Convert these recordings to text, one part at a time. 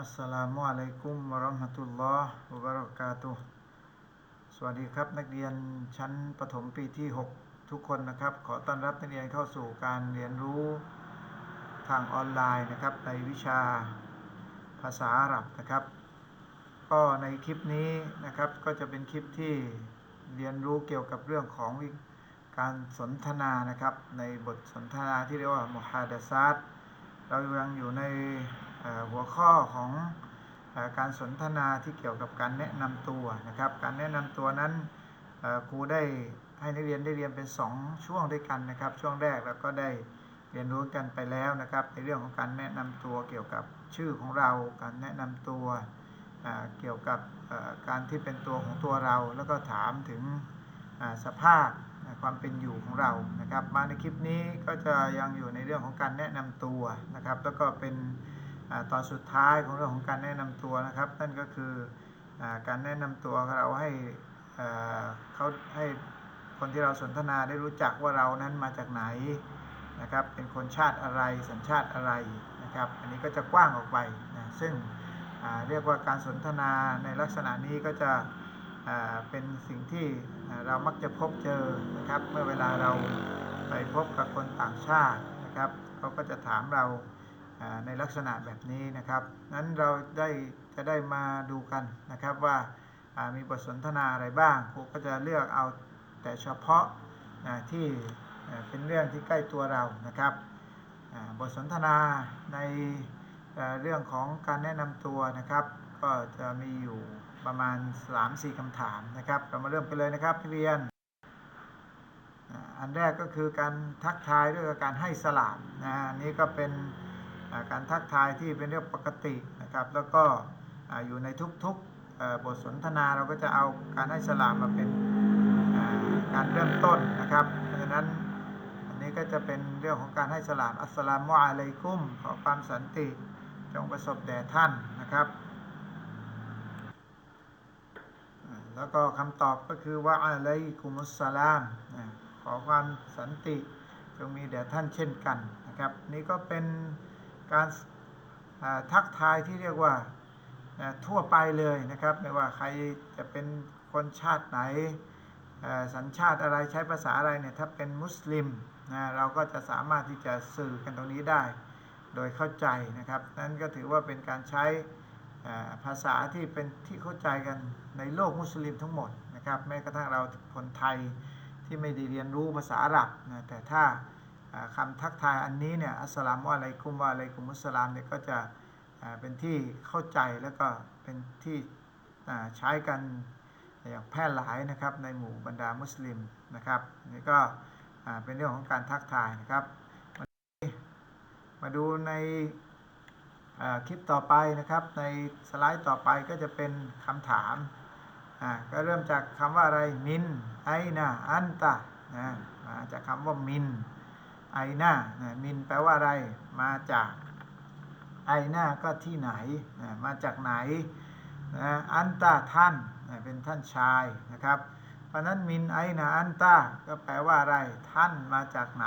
อัสสลามุอะลัยกุมวะเราะห์มะตุลลอฮ์วะบะเราะกาตุสวัสดีครับ นักเรียนชั้นประถมปีที่ 6 ทุกคนนะครับ ขอต้อนรับนักเรียนเข้าสู่การเรียนรู้ทางออนไลน์นะครับ ในวิชาภาษาอาหรับนะครับ ก็ในคลิปนี้นะครับก็จะเป็นคลิปที่เรียนรู้เกี่ยวกับเรื่องของการสนทนานะครับ ในบทสนทนาที่เรียกว่ามุฮาดะซัตเรายังอยู่ใน หัวข้อของอการสนทนาที่เกี่ยวกับการแนะนำตัวนะครับ การแนะนำตัวนั้นครูได้ให้นักเรียนได้เรียนเป็น 2 ช่วงด้วยกันนะครับ ช่วงแรกเราก็ได้เรียนรู้กันไปแล้วนะครับ ในเรื่องของการแนะนำตัวเกี่ยวกับชื่อของเรา การแนะนำตัวเกี่ยวกับการที่เป็นตัวของตัวเรา แล้วก็ถามถึงสภาพความเป็นอยู่ของเรานะครับ มาในคลิปนี้ก็จะยังอยู่ในเรื่องของการแนะนำตัวนะครับ แล้วก็เป็น ตอนสุดท้ายของเรื่องของการแนะนำตัวนะครับนั่นก็คืออการแนะนำตัวเราให้เขาให้คนที่เราสนทนาได้รู้จักว่าเรานั้นมาจากไหนนะครับเป็นคนชาติอะไรสัญชาติอะไรนะครับอันนี้ก็จะกว้างออกไปนะซึ่งเรียกว่าการสนทนาในลักษณะนี้ก็จะเป็นสิ่งที่เรามักจะพบเจอนะครับเมื่อเวลาเราไปพบกับคนต่างชาตินะครับเขาก็จะถามเรา ในลักษณะแบบนี้นะครับ นั้นเราได้จะได้มาดูกันนะครับว่ามีบทสนทนาอะไรบ้างครูก็จะเลือกเอาแต่เฉพาะที่เป็นเรื่องที่ใกล้ตัวเรานะครับบทสนทนาในเรื่องของการแนะนำตัวนะครับ ก็จะมีอยู่ประมาณ 3-4คำถามนะครับ เรามาเริ่มกันเลยนะครับเรียนอ่าอันแรกก็คือการทักทายด้วยการให้สลามนะนนี้ก็เป็น การทักทายที่เป็นเรื่องปกตินะครับ แล้วก็อยู่ในทุกๆบทสนทนาเราก็จะเอาการให้สลามมาเป็นการเริ่มต้นนะครับ เพราะฉะนั้นอันนี้ก็จะเป็นเรื่องของการให้สลามอัสสลามุอะลัยกุมขอความสันติจงประสบแด่ท่านนะครับ แล้วก็คำตอบก็คือว่าอะลัยกุมุสสลามขอความสันติจงมีแด่ท่านเช่นกันนะครับ นี่ก็เป็น การทักทายที่เรียกว่าทั่วไปเลยนะครับ ไม่ว่าใครจะเป็นคนชาติไหนสัญชาติอะไรใช้ภาษาอะไรเนี่ยถ้าเป็นมุสลิมนะเราก็จะสามารถที่จะสื่อกันตรงนี้ได้ โดยเข้าใจนะครับ นั่นก็ถือว่าเป็นการใช้ภาษาที่เป็นที่เข้าใจกันในโลกมุสลิมทั้งหมดนะครับแม้กระทั่งเราคนไทยที่ไม่ได้เรียนรู้ภาษาอาหรับนะแต่ถ้า คำทักทายอันนี้เนี่ยอัสลามุอะลัยกุมวะอะลัยกุมุสลามเนี่ยก็จะเป็นที่เข้าใจแล้วก็เป็นที่ใช้กันอย่างแพร่หลายนะครับในหมู่บรรดามุสลิมนะครับนี่ก็เป็นเรื่องของการทักทายนะครับ มาดูในคลิปต่อไปนะครับ ในสไลด์ต่อไปก็จะเป็นคำถามก็เริ่มจากคำว่าอะไรมินไอนาอันตะนะมาจากคำว่ามิน ไอหน้านะมินแปลว่าอะไร มาจากไอหน้าก็ที่ไหนนะมาจากไหนนะอันตาท่านนะเป็นท่านชายนะครับ เพราะนั้นมินไอนะอันตาก็แปลว่าอะไร ท่านมาจากไหน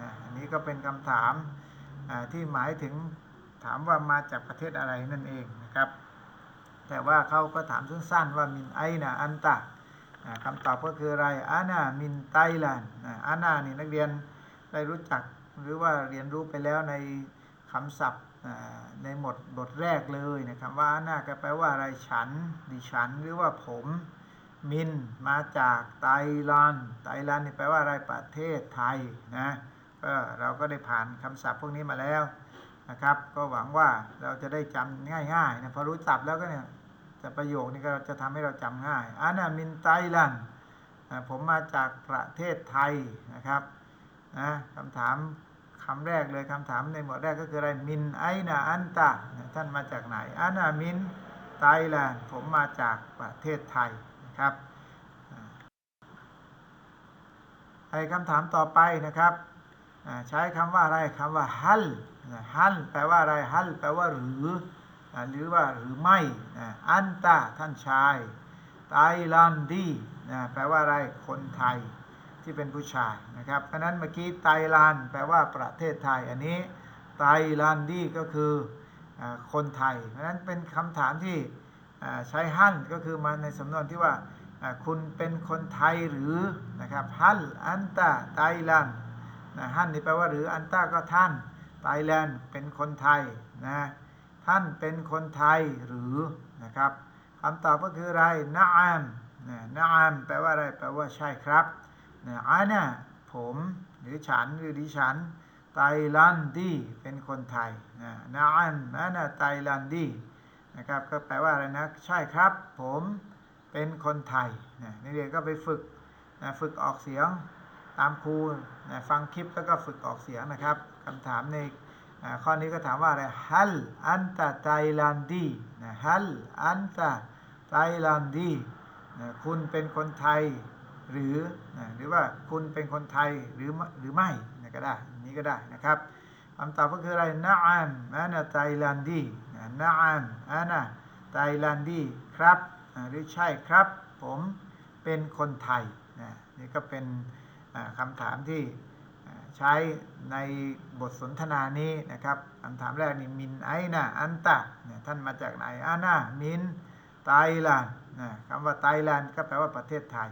นะอันนี้ก็เป็นคำถามที่หมายถึงถามว่ามาจากประเทศอะไรนั่นเองนะครับ แต่ว่าเขาก็ถามสั้นๆว่ามินไอนะอันตาอ่าคำตอบก็คืออะไรอานามินไตแลนด์อานานี่นักเรียน ได้รู้จักหรือว่าเรียนรู้ไปแล้วในคำศัพท์ในหมดบทแรกเลยนะครับว่าหน้าก็แปลว่าอะไรฉัน ดิฉัน หรือว่าผม มิน มาจากไต้หวันไต้หวันนี่แปลว่าอะไรประเทศไทยนะก็เราก็ได้ผ่านคำศัพท์พวกนี้มาแล้วนะครับ ก็หวังว่าเราจะได้จำง่ายๆนะพอรู้จับแล้วก็เนี่ยจะประโยคนี้ก็จะทำให้เราจำง่ายอานามินไต้หวันผมมาจากประเทศไทยนะครับ นะคำถามคำแรกเลยคำถามในหมวดแรกก็คืออะไรมินไอนาอันตาท่านมาจากไหนอานามินไตแลนด์ผมมาจากประเทศไทยนะครับไอ้คำถามต่อไปนะครับใช้คำว่าอะไรคำว่าฮัลฮัลแปลว่าอะไรฮัลแปลว่าหรือหรือว่าหรือไม่อันตาท่านชายไตแลนดีแปลว่าอะไรคนไทย ที่เป็นผู้ชายนะครับเพราะนั้นเมื่อกี้ไตแลนด์แปลว่าประเทศไทยอันนี้ไตแลนดีก็คืออคนไทย เพราะนั้นเป็นคำถามที่ใช้ฮั่นก็คือมาในสำนวนที่ว่าคุณเป็นคนไทยหรือนะครับฮัลอันตาไตลันนะฮั่นนี่แปลว่าหรืออันตาก็ท่านไตแลนด์เป็นคนไทยนะท่านเป็นคนไทยหรือนะครับคำตอบก็คืออะไรนะอามนะนะอามแปลว่าอะไรแปลว่าใช่ครับ นะอานะผมหรือฉันหรือดิฉัน ไตลันดีเป็นคนไทยนะนะอันนะนะไตลันดีนะครับก็แปลว่าอะไรนะใช่ครับ ผมเป็นคนไทยนะนักเรียนก็ไปฝึกนะฝึกออกเสียงตามครูนะฟังคลิปแล้วก็ฝึกออกเสียงนะครับคำถามในข้อนี้ก็ถามว่าอะไรฮัลอันตะไตลันดีนะฮัลอันตะไตลันดีนะคุณเป็นคนไทย หรือหรือว่าคุณเป็นคนไทยหรือหรือไม่นะก็ได้นี้ก็ได้นะครับคำตอบก็คืออะไรนะอัมอานะไตลันดีนะอัมอานะไตลันดีครับหรือใช่ครับ ผมเป็นคนไทยนะนี่ก็เป็นอ่าคำถามที่ใช้ในบทสนทนานี้นะครับคำถามแรกนี่มินไอนะอันตะเนี่ยท่านมาจากไหนอานะมินไตลันนะคำว่าไตลันก็แปลว่าประเทศไทย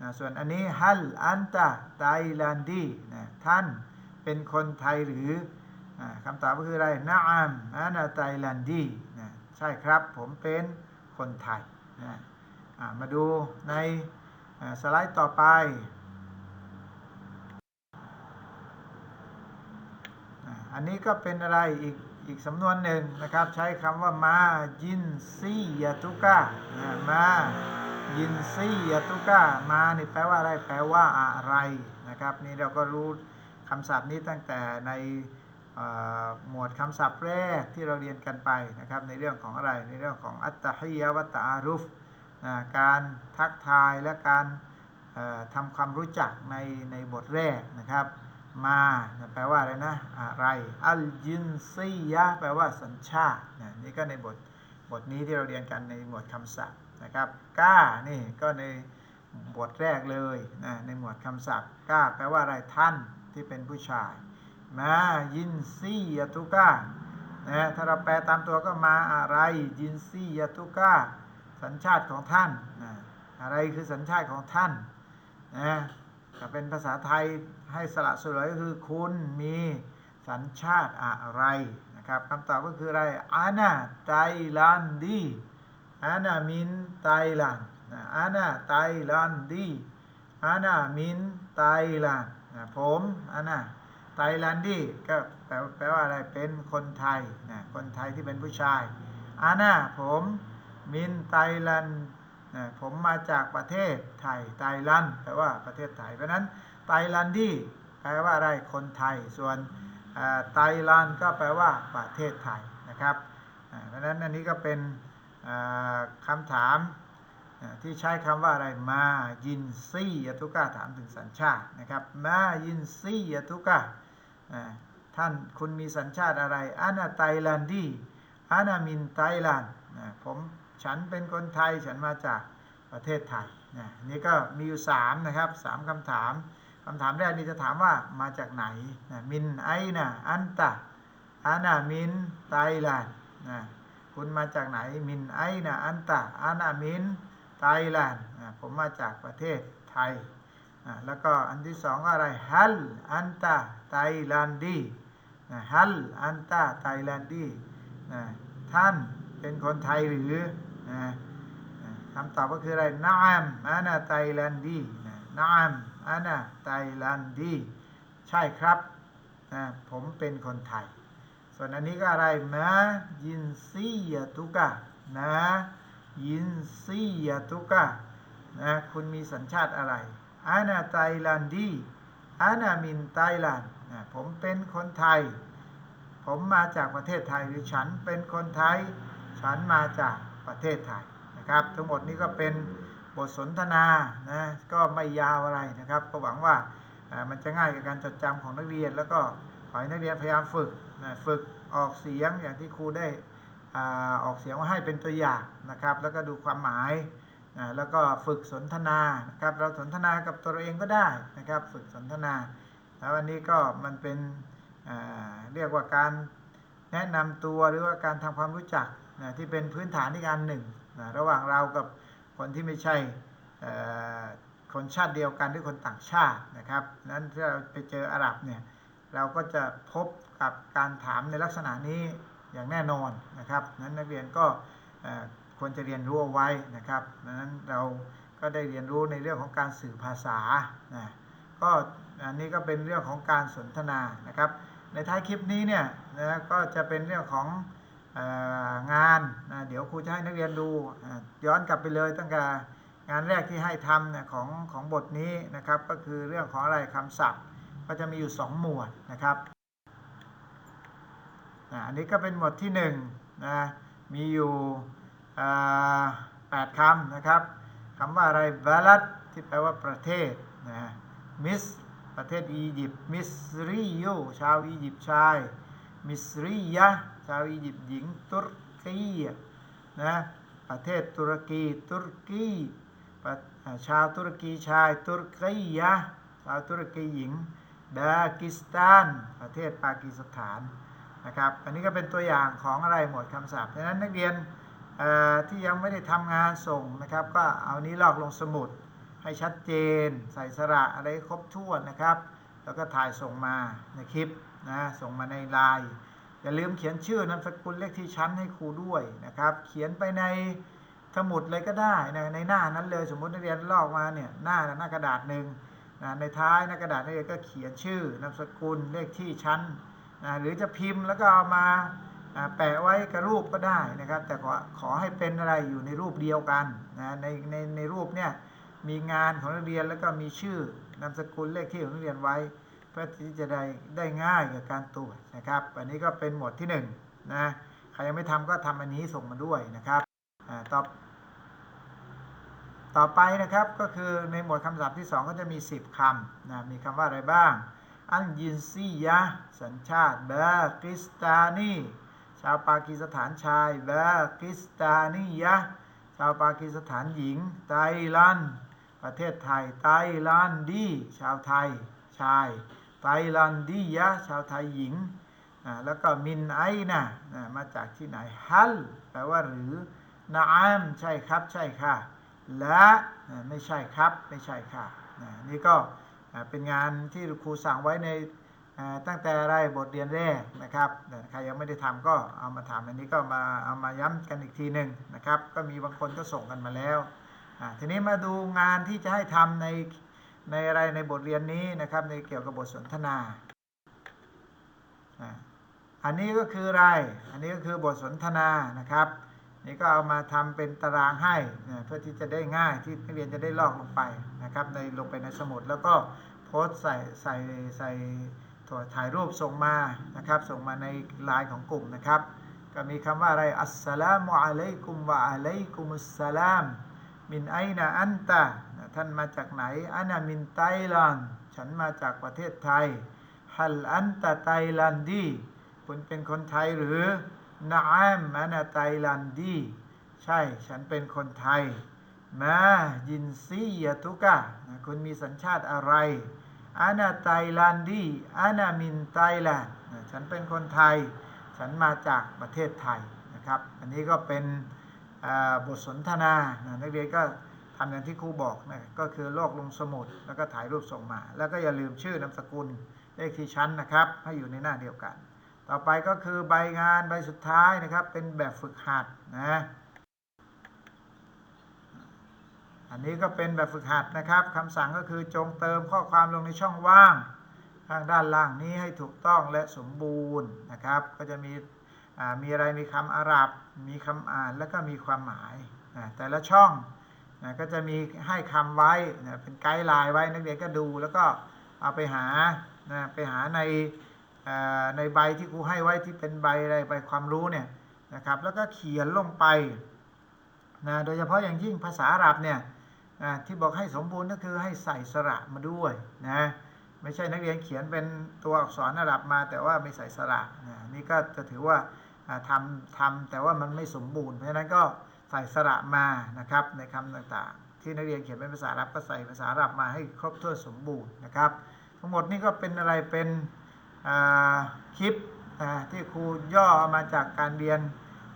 นะส่วนอันนี้ฮัลอันตะไตลันดีนะท่านเป็นคนไทยหรือคำตอบก็คืออะไรนะอัมอานาไตลันดีนะใช่ครับผมเป็นคนไทยนะมาดูในสไลด์ต่อไปอันนี้ก็เป็นอะไรอีก อีกสำนวนหนึ่งนะครับ ใช้คำว่ามายินซียตุกะนะมายินซียตุกะมานี่แปลว่าอะไรแปลว่าอะไรนะครับ นี่เราก็รู้คำศัพท์นี้ตั้งแต่ในหมวดคำศัพท์แรกที่เราเรียนกันไปนะครับ ในเรื่องของอะไรในเรื่องของอัตตะฮิยะวัตอารุฟการทักทายและการทำความรู้จักในในบทแรกนะครับ มาแปลว่าอะไรนะอะไรอัลยินซียะแปลว่าสัญชาตินะนี่ก็ในบทบทนี้ที่เราเรียนกันในหมวดคำศัพท์นะครับก้านี่ก็ในบทแรกเลยนะในหมวดคำศัพท์ก้าแปลว่าอะไรท่านที่เป็นผู้ชายมายินซียตุก้านะถ้าเราแปลตามตัวก็มาอะไรยินซียตุก้าสัญชาติของท่านนะอะไรคือสัญชาติของท่านนะ ถ้าเป็นภาษาไทยให้สละสลวยก็คือคุณมีสัญชาติอะไรนะครับคำตอบก็คืออะไรอานาไตลันดี Ana min Thailand นะ Ana Thailand ดี Ana min Thailand นผม Ana Thailand ดีก็แปลแปลว่าอะไรเป็นคนไทยนะคนไทยที่เป็นผู้ชาย Ana ผม min Thailand น ผมมาจากประเทศไทยไตลันแปลว่าประเทศไทย เพราะนั้นไตลันดีแปลว่าอะไรคนไทย ส่วนไตลันก็แปลว่าประเทศไทยนะครับ เพราะนั้นอันนี้ก็เป็นคำถามที่ใช้คำว่าอะไรมายินซี่ยตุกะถามถึงสัญชาตินะครับมายินซี่ยตุกะอ่าท่านคุณมีสัญชาติอะไรอานาไตลันดีอานามินไตลันผม ฉันเป็นคนไทยฉันมาจากประเทศไทยนะนี่ก็มีอยู่สามนะครับสามคำถามคำถามแรกนี่จะถามว่ามาจากไหนนะมินไอนะอันตะอานามินไตลันนะคุณมาจากไหนมินไอนะอันตะอานามินไตแลนด์ผมมาจากประเทศไทยอ่าแล้วก็อันที่สองอะไรฮัลอันตะไตแลนดีฮัลอันตะไตแลนดีนะท่านเป็นคนไทยหรือ คำตอบก็คืออะไรนามอานาไตแลนดีนามอานาไตแลนดีใช่ครับนะผมเป็นคนไทย ส่วนอันนี้ก็อะไรมายินซียตุกะนะยินซียตุกะนะคุณมีสัญชาติอะไรอานาไตลันดีอานามินไตลันนะผมเป็นคนไทย ผมมาจากประเทศไทยหรือฉันเป็นคนไทย ฉันมาจาก ประเทศไทยนะครับ ทั้งหมดนี้ก็เป็นบทสนทนานะก็ไม่ยาวอะไรนะครับ ก็หวังว่ามันจะง่ายกับการจดจำของนักเรียน แล้วก็ขอให้นักเรียนพยายามฝึกนะฝึกออกเสียงอย่างที่ครูได้อออกเสียงมาให้เป็นตัวอย่างนะครับ แล้วก็ดูความหมายนะแล้วก็ฝึกสนทนานะครับ เราสนทนากับตัวเองก็ได้นะครับ ฝึกสนทนา แล้ววันนี้ก็มันเป็นเรียกว่าการแนะนำตัวหรือว่าการทำความรู้จัก นะที่เป็นพื้นฐานที่การหนึ่งนะระหว่างเรากับคนที่ไม่ใช่คนชาติเดียวกันหรือคนต่างชาตินะครับนั้นถ้าเราไปเจออาหรับเนี่ยเราก็จะพบกับการถามในลักษณะนี้อย่างแน่นอนนะครับนั้นนักเรียนก็ควรจะเรียนรู้เอาไว้นะครับดังนั้นเราก็ได้เรียนรู้ในเรื่องของการสื่อภาษานะก็อันนี้ก็เป็นเรื่องของการสนทนานะครับ ในท้ายคลิปนี้เนี่ยนะก็จะเป็นเรื่องของ งานนะเดี๋ยวครูจะให้นักเรียนดูย้อนกลับไปเลยตั้งแต่งานแรกที่ให้ทำเนี่ยของของบทนี้นะครับก็คือเรื่องของอะไรคำศัพท์ ก็จะมีอยู่ 2 หมวดนะครับอะอันนี้ก็เป็นหมวดที่1นะมีอยู่แปดคำนะครับคำว่าอะไร b a l a d ที่แปลว่าประเทศนะมิสประเทศอียิปต์มิสริโยชาวอียิปต์ชายมิสริยะ ชาวอียิปต์หญิงตุรกีนะประเทศตุรกีตุรกีชาวตุรกีชายตุรกียะชาวตุรกีหญิงปากีสถานประเทศปากีสถานนะครับอันนี้ก็เป็นตัวอย่างของอะไรหมวดคำศัพท์ดังนั้นนักเรียนที่ยังไม่ได้ทำงานส่งนะครับ ก็เอานี้ลอกลงสมุดให้ชัดเจน ใส่สระอะไรครบถ้วนนะครับ แล้วก็ถ่ายส่งมาในคลิปนะส่งมาในไลน์ อย่าลืมเขียนชื่อนามสกุลเลขที่ชั้นให้ครูด้วยนะครับ เขียนไปในสมุดเลยก็ได้นะในหน้านั้นเลยสมมตินักเรียนลอกมาเนี่ยหน้าหน้ากระดาษหนึ่งนะในท้ายหน้ากระดาษนักเรียนก็เขียนชื่อนามสกุลเลขที่ชั้นนะหรือจะพิมพ์แล้วก็เอามาแปะไว้กับรูปก็ได้นะครับ แต่ขอขอให้เป็นอะไรอยู่ในรูปเดียวกันนะในในในรูปเนี่ยมีงานของนักเรียนแล้วก็มีชื่อนามสกุลเลขที่ของนักเรียนไว้ พื่อที่จะได้ได้ง่ายกับการตรวจนะครับ อันนี้ก็เป็นหมวดที่1นงนะใครยังไม่ทำก็ทำอันนี้ส่งมาด้วยนะครับต่อต่อไปนะครับก็คือในหมวดคำศัพท์ที่ 2 ก็จะมี 10คำนะมีคำว่าอะไรบ้าง อันยินซียะสัญชาติเบกิสตานีชาวปากีสถานชายเบกิสตานียะชาวปากีสถานหญิง ไตลันประเทศไทย ไตลันดี ชาวไทย ชาย ไตลันดียะชาวไทยหญิง แล้วก็มินไอนะมาจากที่ไหนฮัลแปลว่าหรือนาอัมใช่ครับใช่ค่ะ และไม่ใช่ครับไม่ใช่ค่ะนี่ก็เป็นงานที่ครูสั่งไว้ในตั้งแต่ไรบทเรียนแรกนะครับใครยังไม่ได้ทำก็เอามาถามอันนี้ก็มาเอามาย้ำกันอีกทีหนึ่งนะครับ ก็มีบางคนก็ส่งกันมาแล้วทีนี้มาดูงานที่จะให้ทำใน ในอะไรในบทเรียนนี้นะครับในเกี่ยวกับบทสนทนา อันนี้ก็คืออะไร อันนี้ก็คือบทสนทนานะครับ นี่ก็เอามาทำเป็นตารางให้เพื่อที่จะได้ง่ายที่นักเรียนจะได้ลอกลงไปนะครับในลงไปในสมุดแล้วก็โพสต์ใส่ใส่ใส่ถ่ายรูปส่งมานะครับ ส่งมาในไลน์ของกลุ่มนะครับ ก็มีคำว่าอะไรอัสสลามุอะลัยกุมวะอะลัยกุมุสสลามมินไอนาอันตะ ท่านมาจากไหนอานามินไตลันฉันมาจากประเทศไทยฮัลอันตะไตลันดีคุณเป็นคนไทยหรือนาอมอานาไตลันดีใช่ฉันเป็นคนไทยมายินซียะตุกะคุณมีสัญชาติอะไรอานาไตลันดีอานามินไตแลนด์ฉันเป็นคนไทย ฉันมาจากประเทศไทยนะครับ อันนี้ก็เป็นบทสนทนา นักเรียนก็ ทำอย่างที่ครูบอกนะก็คือลอกลงสมุดแล้วก็ถ่ายรูปส่งมา แล้วก็อย่าลืมชื่อนามสกุลเลขที่ชั้นนะครับ ให้อยู่ในหน้าเดียวกัน ต่อไปก็คือใบงานใบสุดท้ายนะครับ เป็นแบบฝึกหัดนะอันนี้ก็เป็นแบบฝึกหัดนะครับคำสั่งก็คือจงเติมข้อความลงในช่องว่างข้างด้านล่างนี้ให้ถูกต้องและสมบูรณ์นะครับ ก็จะมีมีอะไรมีคำอาหรับ มีคำอ่านแล้วก็มีความหมายแต่ละช่อง นะก็จะมีให้คำไว้นะเป็นไกด์ไลน์ไว้นักเรียนก็ดูแล้วก็เอาไปหานะไปหาในในใบที่ครูให้ไว้ที่เป็นใบอะไรใบความรู้เนี่ยนะครับแล้วก็เขียนลงไปนะโดยเฉพาะอย่างยิ่งภาษาอาหรับเนี่ยนะที่บอกให้สมบูรณ์ก็คือให้ใส่สระมาด้วยนะไม่ใช่นักเรียนเขียนเป็นตัวอักษรอาหรับมาแต่ว่าไม่ใส่สระนะนี่ก็จะถือว่าทำทำแต่ว่ามันไม่สมบูรณ์เพราะฉะนั้นก็ ใส่สระมานะครับในคำต่างๆ ที่นักเรียนเขียนเป็นภาษาอาหรับก็ใส่ภาษาอาหรับมาให้ครบถ้วนสมบูรณ์นะครับ ทั้งหมดนี่ก็เป็นอะไรเป็นคลิปที่ครูย่อมาจากการเรียน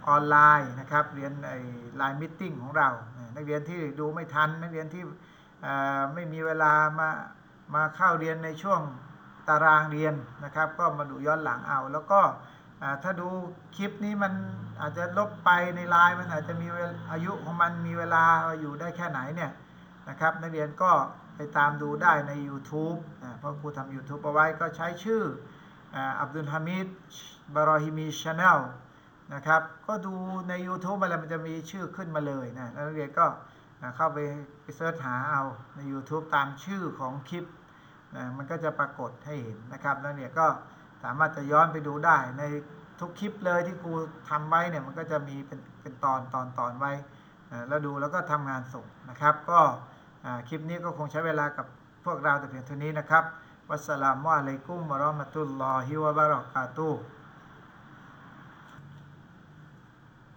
ออนไลน์นะครับเรียนไอ้ไลน์มิทติ้งของเรา นักเรียนที่ดูไม่ทัน นักเรียนที่ไม่มีเวลามามาเข้าเรียนในช่วงตารางเรียนนะครับ ก็มาดูย้อนหลังเอาแล้วก็ ถ้าดูคลิปนี้มันอาจจะลบไปในไลน์มันอาจจะมีอายุของมันมีเวลาอยู่ได้แค่ไหนเนี่ยนะครับนักเรียนก็ไปตามดูได้ใน YouTube นะเพราะครูทำ YouTube เอาไว้ก็ใช้ชื่ออับดุลฮามิดบารอฮิมีชาแนลนะครับก็ดูใน YouTube อะไรมันจะมีชื่อขึ้นมาเลยนะนักเรียนก็เข้าไปไปเสิร์ชหาเอาใน YouTube ตามชื่อของคลิปนะมันก็จะปรากฏให้เห็นนะครับแล้วเนี่ยก็ สามารถจะย้อนไปดูได้ในทุกคลิปเลยที่ครูทำไว้เนี่ยมันก็จะมีเป็นเป็นตอนตอนตอนไว้อ่าแล้วดูแล้วก็ทำงานส่งนะครับ ก็คลิปนี้ก็คงใช้เวลากับพวกเราแต่เพียงเท่านี้นะครับ วัสสลามุอะลัยกุมวะราะมะตุลลอฮิวะบะเราะกาตุ